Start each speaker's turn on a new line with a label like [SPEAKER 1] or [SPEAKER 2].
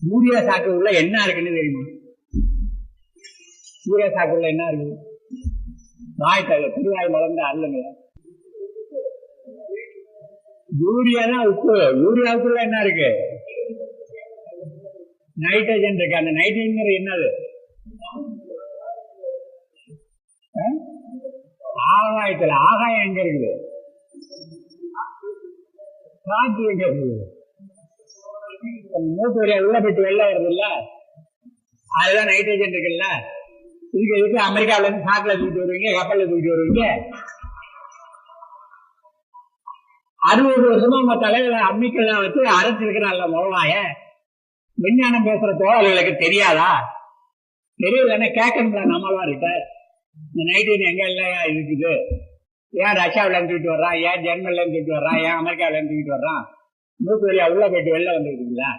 [SPEAKER 1] Urea சாக்கு உள்ள என்ன இருக்குன்னு தெரியுமா? யூரியா சாக்கு உள்ள என்ன இருக்கு? வாய் தக திருவாய் மலர்ந்த அல்லங்க யூரியா தான் உப்பு யூரியாவுக்குள்ள என்ன இருக்கு? நைட்ரஜன் இருக்கு. அந்த நைட்ரஜன் என்னது? ஆகாயத்துல ஆகாயம் எங்க இருக்குது? காற்று எங்க இருக்குது? மூட்டு வழியா உள்ள போயிட்டு வெளில வருது இல்ல அதுதான் நைட்ரஜன் இருக்குல்ல. இதுக்கு எதுக்கு அமெரிக்காவில இருந்து சாக்கில தூக்கிட்டு வருவீங்க கப்பல்ல தூக்கிட்டு வருவீங்க? அறுபது வருஷமா உங்க தலையில அம்மிக்கெல்லாம் வச்சு அரைச்சிருக்கிறான்ல முதலாய விஞ்ஞானம் பேசுற தோழர்களுக்கு தெரியாதா? தெரியலன்னா கேட்கணும்ல நம்மளா இருக்க இந்த நைட்ரஜன் எங்க இல்லையா இருக்குது ஏன் ரஷ்யாவில இருந்து தூக்கிட்டு வர்றான்? ஏன் ஜெர்மன்ல இருந்து தூக்கிட்டு வர்றான்? ஏன் அமெரிக்காவில இருந்து தூக்கிட்டு வர்றான்? மூக்கு வழியா உள்ள போயிட்டு வெளில வந்துருக்குங்களா?